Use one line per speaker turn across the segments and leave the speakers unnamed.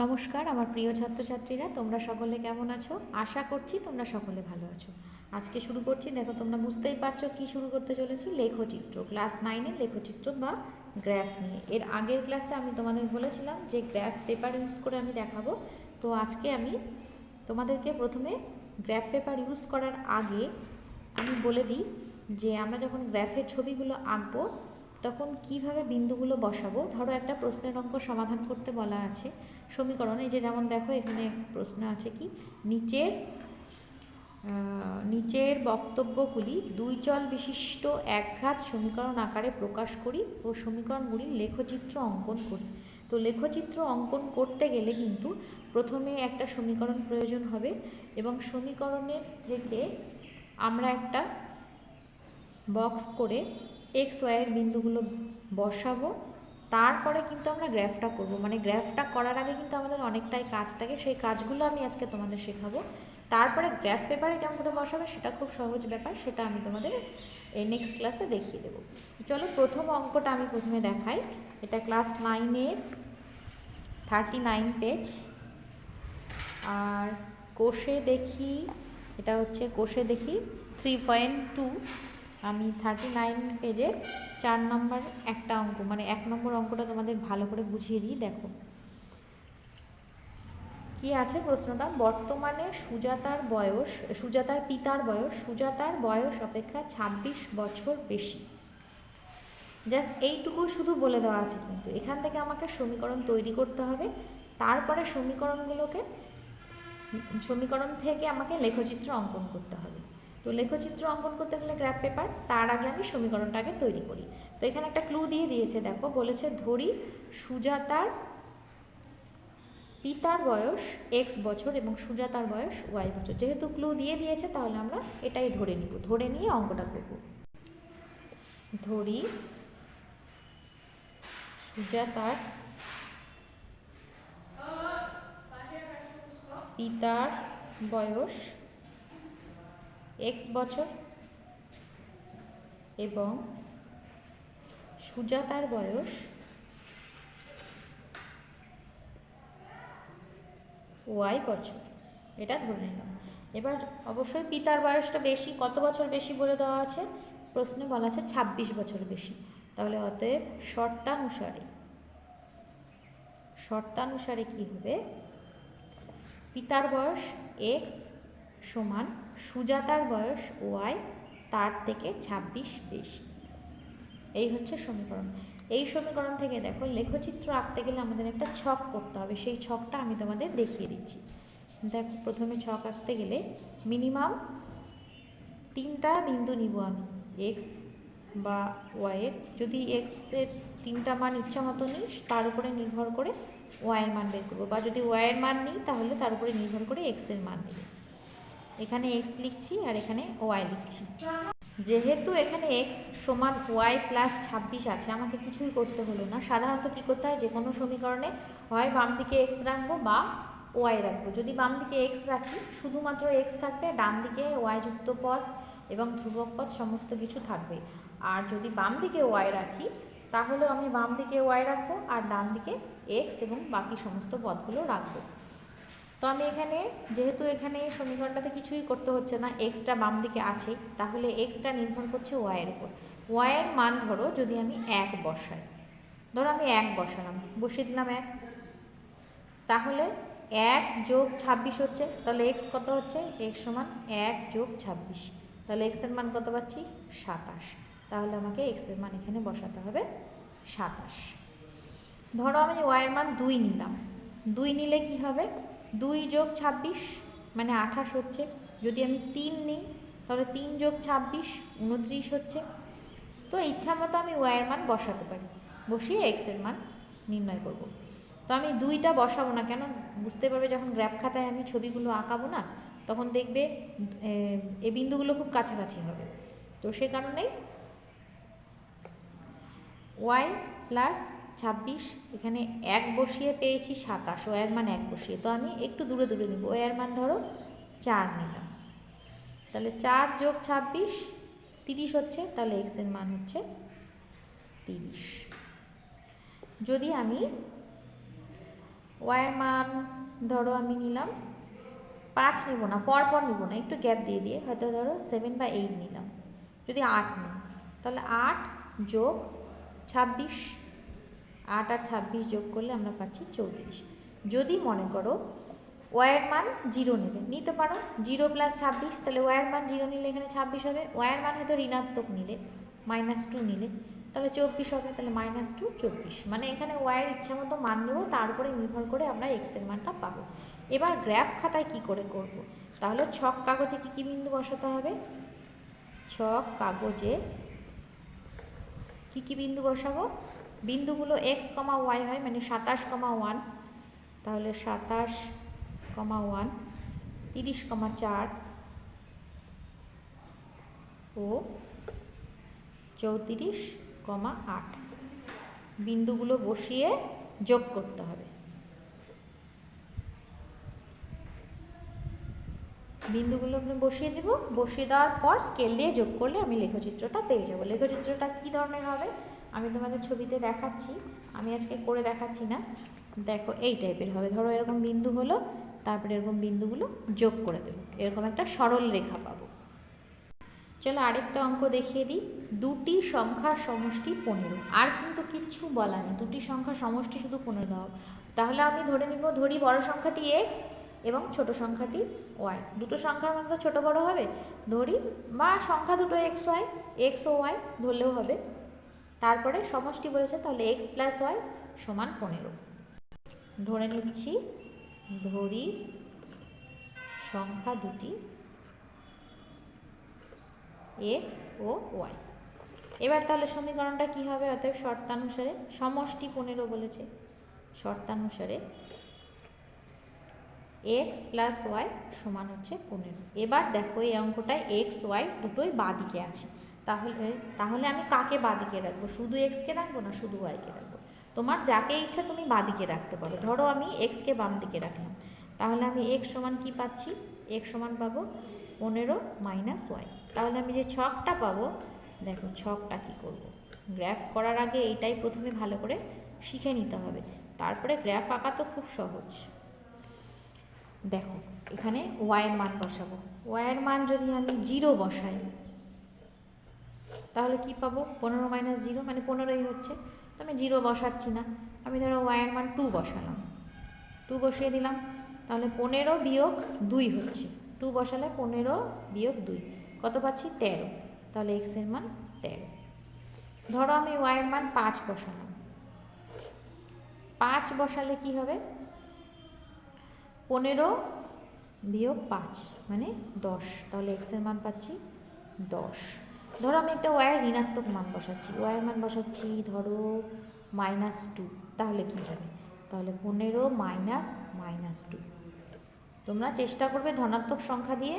নমস্কার, আমার প্রিয় ছাত্রছাত্রীরা, তোমরা সকলে কেমন আছো? আশা করছি তোমরা সকলে ভালো আছো। আজকে শুরু করছি, দেখো তোমরা বুঝতেই পারছ কি শুরু করতে চলেছি, লেখচিত্র। ক্লাস নাইনের লেখচিত্র বা গ্র্যাফ নিয়ে। এর আগের ক্লাসে আমি তোমাদের বলেছিলাম যে গ্র্যাফ পেপার ইউজ করে আমি দেখাবো। তো আজকে আমি তোমাদেরকে প্রথমে গ্র্যাফ পেপার ইউজ করার আগে আমি বলে দিই যে আমরা যখন গ্র্যাফের ছবিগুলো আঁকবো তখন কীভাবে বিন্দুগুলো বসাবো? ধরো একটা প্রশ্নের অঙ্ক সমাধান করতে বলা আছে। সমীকরণ যে যেমন দেখো, এখানে প্রশ্ন আছে কি? নিচের নিচের বক্তব্যগুলি দুই চল বিশিষ্ট একঘাত সমীকরণ আকারে প্রকাশ করি ও সমীকরণগুলির লেখচিত্র অঙ্কন করি। তো লেখচিত্র অঙ্কন করতে গেলে কিন্তু প্রথমে একটা সমীকরণ প্রয়োজন হবে এবং সমীকরণের থেকে আমরা একটা বক্স করে এক্স ওয়াইয়ের বিন্দুগুলো বসাবো। তারপরে কিন্তু আমরা গ্র্যাফটা করব। মানে গ্র্যাফটা করার আগে কিন্তু আমাদের অনেকটাই কাজ থাকে। সেই কাজগুলো আমি আজকে তোমাদের শেখাবো। তারপরে গ্র্যাফ পেপারে কেমন করে বসাবে সেটা খুব সহজ ব্যাপার। সেটা আমি তোমাদের এই নেক্সট ক্লাসে দেখিয়ে দেবো। চলো প্রথম অঙ্কটা আমি প্রথমে দেখাই। এটা ক্লাস নাইনের থার্টি নাইন পেজ আর কোষে দেখি, এটা হচ্ছে কোষে দেখি থ্রি পয়েন্ট টু আমি থার্টি নাইন পেজের চার নম্বর একটা অঙ্ক মানে এক নম্বর অঙ্কটা তোমাদের ভালো করে বুঝিয়ে দিই, দেখো। কি আছে প্রশ্নটা? বর্তমানে সুজাতার বয়স, সুজাতার পিতার বয়স, সুজাতার বয়স অপেক্ষা ২৬ বছর বেশি। জাস্ট এইটুকু শুধু বলে দেওয়া আছে কিন্তু। এখান থেকে আমাকে সমীকরণ তৈরি করতে হবে। তারপরে সমীকরণগুলোকে, সমীকরণ থেকে আমাকে লেখচিত্র অঙ্কন করতে হবে। তো লেখচিত্র অঙ্কন করতে গেলে গ্রাফ পেপার তার আগে আমি সমীকরণটাকে তৈরি করি। তো এখানে একটা ক্লু দিয়ে দিয়েছে, দেখো, বলেছে ধরি সুজাতার পিতার বয়স এক্স বছর এবং সুজাতার বয়স ওয়াই বছর। যেহেতু ক্লু দিয়ে দিয়েছে, তাহলে আমরা এটাই ধরে নিব, ধরে নিয়ে অঙ্কটা করব। ধরি সুজাতার পিতার বয়স এক্স বছর এবং সুজাতার বয়স ওয়াই বছর। এটা ধরে নিলাম এবার অবশ্যই পিতার বয়সটা বেশি, কত বছর বেশি বলে দেওয়া আছে? প্রশ্নে বলা আছে ছাব্বিশ বছর বেশি। তাহলে অতএব শর্তানুসারে শর্তানুসারে কি হবে? পিতার বয়স এক্স সমান সুজাতার বয়স ওয়াই, তার থেকে ছাব্বিশ বেশি। এই হচ্ছে সমীকরণ। এই সমীকরণ থেকে দেখো লেখচিত্র আঁকতে গেলে আমাদের একটা ছক করতে হবে। সেই ছকটা আমি তোমাদের দেখিয়ে দিচ্ছি। দেখো প্রথমে ছক আঁকতে গেলে মিনিমাম তিনটা বিন্দু নিব আমি এক্স বা ওয়াইয়ের যদি এক্সের তিনটা মান ইচ্ছা মতো নিই তার উপরে নির্ভর করে ওয়াইয়ের মান বের করব। বা যদি ওয়াইয়ের মান নিই, তাহলে তার উপরে নির্ভর করে এক্সের মান নেব। এখানে এক্স লিখছি আর এখানে ওয়াই লিখছি। যেহেতু এখানে এক্স সমান ওয়াই প্লাস ছাব্বিশ আছে, আমাকে কিছুই করতে হলো না। সাধারণত কী করতে হয়? যে কোনো সমীকরণে হয় বাম দিকে এক্স রাখব বা ওয়াই রাখব। যদি বাম দিকে এক্স রাখি, শুধুমাত্র এক্স থাকবে, ডান দিকে ওয়াই যুক্ত পদ এবং ধ্রুবক পদ সমস্ত কিছু থাকবে। আর যদি বাম দিকে ওয়াই রাখি তাহলে আমি বাম দিকে ওয়াই রাখব আর ডান দিকে এক্স এবং বাকি সমস্ত পদগুলো রাখব। তো আমি এখানে, যেহেতু এখানে সমীকরণটাতে কিছুই করতে হচ্ছে না এক্সটা বাম দিকে আছে, তাহলে এক্সটা নির্ভর করছে ওয়াইয়ের উপর। ওয়াইয়ের মান ধরো যদি আমি এক বসাই। ধরো আমি এক বসালাম, বসিয়ে দিলাম এক। তাহলে এক যোগ ছাব্বিশ হচ্ছে, তাহলে এক্স কত হচ্ছে? এক্স সমান এক যোগ ছাব্বিশ। তাহলে এক্সের মান কত পাচ্ছি? সাতাশ। তাহলে আমাকে এক্সের মান এখানে বসাতে হবে সাতাশ। ধরো আমি ওয়াইয়ের মান দুই নিলাম। দুই নিলে কি হবে? দুই যোগ ছাব্বিশ মানে আঠাশ হচ্ছে। যদি আমি তিন নিই, তাহলে তিন যোগ ছাব্বিশ, উনত্রিশ হচ্ছে। তো ইচ্ছা মতো আমি ওয়াইয়ের মান বসাতে পারি। বসিয়ে এক্সের মান নির্ণয় করব। তো আমি দুইটা বসাবো না কেন? বুঝতে পারবে যখন গ্র্যাপ খাতায় আমি ছবিগুলো আঁকাবো না, তখন দেখবে, এ বিন্দুগুলো খুব কাছাকাছি হবে। তো সে কারণেই ওয়াই প্লাস ছাব্বিশ, এখানে এক বসিয়ে পেয়েছি সাতাশ ওয়ের মান এক বসিয়ে। তো আমি একটু দূরে দূরে নিব। ওয়ের মান ধরো চার নিলাম। তাহলে চার যোগ ছাব্বিশ, তিরিশ হচ্ছে, তাহলে এক্সের মান হচ্ছে তিরিশ। যদি আমি ওয়াইয়ের মান ধরো আমি নিলাম পাঁচ নেব না পরপর নেব না, একটু গ্যাপ দিয়ে দিয়ে, হয়তো ধরো সেভেন বা এইট নিলাম। যদি আট নিই, তাহলে আট যোগ ছাব্বিশ আট আর ছাব্বিশ যোগ করলে আমরা পাচ্ছি চৌত্রিশ। যদি মনে করো ওয়াইয়ের মান জিরো নেবে, নিতে পারো জিরো প্লাস ছাব্বিশ, তাহলে ওয়াইয়ের মান জিরো নিলে এখানে ছাব্বিশ হবে ওয়াইয়ের মান হয়তো ঋণাত্মক নিলে মাইনাস টু নিলে, তাহলে চব্বিশ হবে, তাহলে মাইনাস টু চব্বিশ। মানে এখানে ওয়াইয়ের ইচ্ছা মতো মান নেব, তার উপরে নির্ভর করে আমরা এক্সের মানটা পাবো। এবার গ্রাফ খাতায় কি করে করব। তাহলে ছক কাগজে কী কী বিন্দু বসাতে হবে? ছক কাগজে কী কী বিন্দু বসাবো? বিন্দুগুলো এক্স কমা ওয়াই হয় মানে সাতাশ কমা ওয়ান তাহলে সাতাশ কমা ওয়ান তিরিশ কমা চার ও চৌত্রিশ কমা আট। বিন্দুগুলো বসিয়ে যোগ করতে হবে। বিন্দুগুলো বসিয়ে দেব। বসিয়ে দেওয়ার পর স্কেল দিয়ে যোগ করলে আমি লেখচিত্রটা পেয়ে যাব। লেখচিত্রটা কী ধরনের হবে? আমি তোমাদের ছবিতে দেখাচ্ছি। আমি আজকে করে দেখাচ্ছি না। দেখো, এই টাইপের হবে। ধরো, এরকম বিন্দু হলো, তারপরে এরকম বিন্দুগুলো যোগ করে দেবো। এরকম একটা সরল রেখা পাবো। চলো, আরেকটা অঙ্ক দেখিয়ে দিই। দুটি সংখ্যার সমষ্টি পনেরো। আর কিন্তু কিচ্ছু বলা নেই। দুটি সংখ্যার সমষ্টি শুধু পনেরো দাও তাহলে আমি ধরে নিব, ধরি বড় সংখ্যাটি এক্স এবং ছোট সংখ্যাটি ওয়াই দুটো সংখ্যার মধ্যে ছোট বড় হবে। ধরি, বা সংখ্যা দুটো এক্স ওয়াই এক্স ও ওয়াই ধরলেও হবে। তারপরে সমষ্টি বলেছে, তাহলে এক্স প্লাস ওয়াই সমান পনেরো। ধরে নিচ্ছি, ধরি সংখ্যা দুটি এক্স ও ওয়াই এবার তাহলে সমীকরণটা কী হবে? অতএব শর্তানুসারে সমষ্টি পনেরো বলেছে। শর্তানুসারে এক্স প্লাস ওয়াই সমান হচ্ছে পনেরো। এবার দেখো এই অঙ্কটায় এক্স ওয়াই দুটোই বাদিকে আছে। তাহলে তাহলে আমি কাকে বাদিকে রাখব? শুধু এক্সকে রাখব না শুধু ওয়াইকে রাখব? তোমার যাকে ইচ্ছা তুমি বাদিকে রাখতে পারো। ধরো আমি এক্সকে বাম দিকে রাখলাম। তাহলে আমি এক্স সমান কি পাচ্ছি? এক্স সমান পাবো পনেরো মাইনাস ওয়াই তাহলে আমি যে ছকটা পাবো, দেখো ছকটা কি করব। গ্র্যাফ করার আগে এইটাই প্রথমে ভালো করে শিখে নিতে হবে। তারপরে গ্র্যাফ আঁকা তো খুব সহজ। দেখো, এখানে ওয়াইয়ের মান বসাবো। ওয়াইয়ের মান যদি আমি জিরো বসাই তাহলে কি পাবো? পনেরো মাইনাস জিরো মানে পনেরোই হচ্ছে। তো আমি জিরো বসাচ্ছি না। আমি ধরো ওয়াইয়ের মান টু বসালাম। টু বসিয়ে দিলাম। তাহলে পনেরো বিয়োগ দুই হচ্ছে। টু বসালে পনেরো বিয়োগ দুই। কত পাচ্ছি? তেরো। তাহলে এক্সের মান তেরো। ধরো আমি ওয়াইয়ের মান পাঁচ বসালাম। পাঁচ বসালে কি হবে? পনেরো বিয়োগ পাঁচ মানে দশ। তাহলে এক্সের মান পাচ্ছি দশ। ধরো আমি একটা ওয়ার ঋণাত্মক মান বসাচ্ছি। ওয়ার মান বসাচ্ছি, ধরো মাইনাস টু তাহলে কী হবে? তাহলে পনেরো মাইনাস মাইনাস টু তোমরা চেষ্টা করবে ধনাত্মক সংখ্যা দিয়ে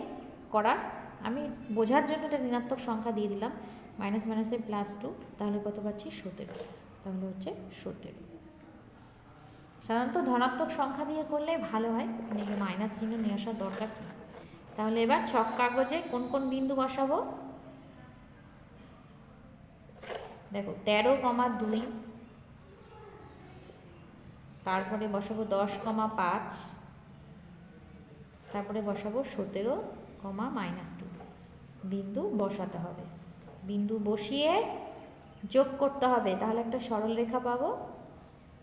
করার। আমি বোঝার জন্য এটা ঋণাত্মক সংখ্যা দিয়ে দিলাম। মাইনাস মাইনাসে প্লাস টু তাহলে কত পাচ্ছি? সতেরো। তাহলে হচ্ছে সতেরো। সাধারণত ধনাত্মক সংখ্যা দিয়ে করলে ভালো হয়। মাইনাস চিহ্ন নিয়ে আসার দরকার তাহলে এবার ছক কাগজে কোন কোন বিন্দু বসাবো? দেখো, তেরো কমা দুই, তারপরে বসাবো দশ কমা পাঁচ, তারপরে বসাবো সতেরো কমা মাইনাস টু। বিন্দু বসাতে হবে। বিন্দু বসিয়ে যোগ করতে হবে, তাহলে একটা সরল রেখা পাবো।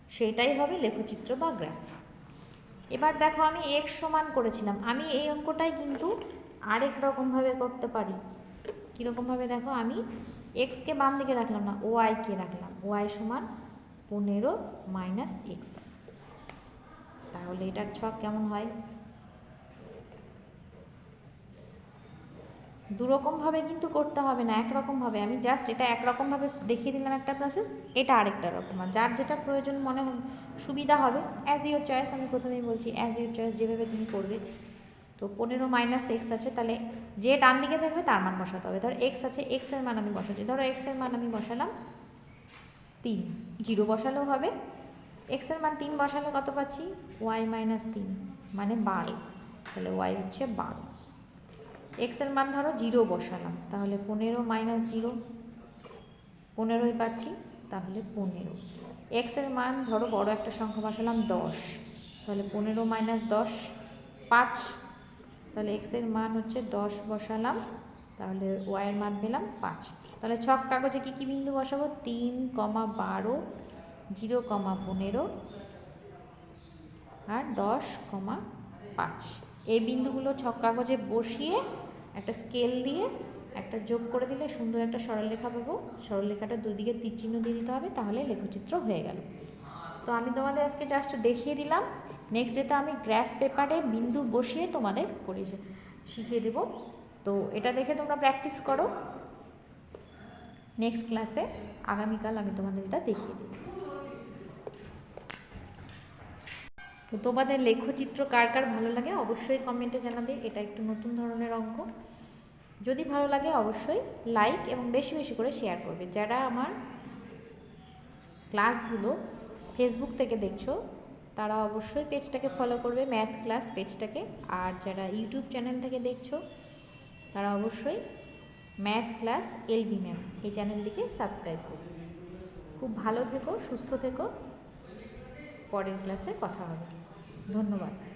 সেটাই হবে লেখচিত্র বা গ্রাফ। এবার দেখো, আমি এক্স সমান করেছিলাম। আমি এই অঙ্কটাই কিন্তু আরেক রকমভাবে করতে পারি। কীরকমভাবে দেখো, আমি এক্সকে বাম দিকে রাখলাম না ওয়াইকে রাখলাম। ওয়াই সমান পনেরো মাইনাস এক্স তাহলে এটার ছক কেমন হয়? দুরকমভাবে কিন্তু করতে হবে না একরকমভাবে আমি জাস্ট এটা একরকমভাবে দেখিয়ে দিলাম একটা প্রসেস এটা আরেকটা রকম। যার যেটা প্রয়োজন মনে সুবিধা হবে অ্যাজ ইউর চয়েস আমি প্রথমেই বলছি অ্যাজ ইউর চয়েস যেভাবে তুমি করবে। তো পনেরো মাইনাস এক্স আছে, তাহলে যে ডান দিকে থাকবে তার মান বসাতে হবে। ধরো এক্স আছে এক্সের মান আমি বসাচ্ছি। ধরো এক্সের মান আমি বসালাম তিন, জিরো বসালেও হবে। এক্সের মান তিন বসালে কত পাচ্ছি? ওয়াই মাইনাস তিন মানে বারো। তাহলে ওয়াই হচ্ছে বারো। এক্সের মান ধরো জিরো বসালাম, তাহলে পনেরো মাইনাস জিরো, পনেরোই পাচ্ছি, তাহলে পনেরো। এক্সের মান ধরো বড় একটা সংখ্যা বসালাম দশ, তাহলে পনেরো মাইনাস দশ, পাঁচ তাহলে এক্সের মান হচ্ছে দশ বসালাম, তাহলে ওয়াইয়ের মান পেলাম পাঁচ। তাহলে ছক কাগজে কী কী বিন্দু বসাবো? তিন কমা বারো, জিরো কমা পনেরো, আর দশ কমা পাঁচ। এই বিন্দুগুলো ছক কাগজে বসিয়ে একটা স্কেল দিয়ে একটা যোগ করে দিলে সুন্দর একটা সরলরেখা পাবো। সরলরেখাটা দুদিকে তীর চিহ্ন দিয়ে দিতে হবে, তাহলে লেখচিত্র হয়ে গেল। তো আমি তোমাদের আজকে জাস্ট দেখিয়ে দিলাম। নেক্সট ডেতে আমি গ্র্যাফ পেপারে বিন্দু বসিয়ে তোমাদের করে শিখিয়ে দেব। তো এটা দেখে তোমরা প্র্যাকটিস করো। নেক্সট ক্লাসে আগামীকাল আমি তোমাদের এটা দেখিয়ে দেব। তো তোমাদের লেখচিত্র কার কার ভালো লাগে অবশ্যই কমেন্টে জানাবে, এটা একটু নতুন ধরনের অঙ্ক। যদি ভালো লাগে অবশ্যই লাইক এবং বেশি বেশি করে শেয়ার করবে। যারা আমার ক্লাসগুলো ফেসবুক থেকে দেখছ তারা অবশ্যই পেজটাকে ফলো করবে ম্যাথ ক্লাস পেজটাকে। আর যারা ইউটিউব চ্যানেল থেকে দেখছ, তারা অবশ্যই ম্যাথ ক্লাস এলবি ম্যাম এই চ্যানেলটিকে সাবস্ক্রাইব করবে। খুব ভালো থেকো, সুস্থ থেকো। পরের ক্লাসে কথা হবে। ধন্যবাদ।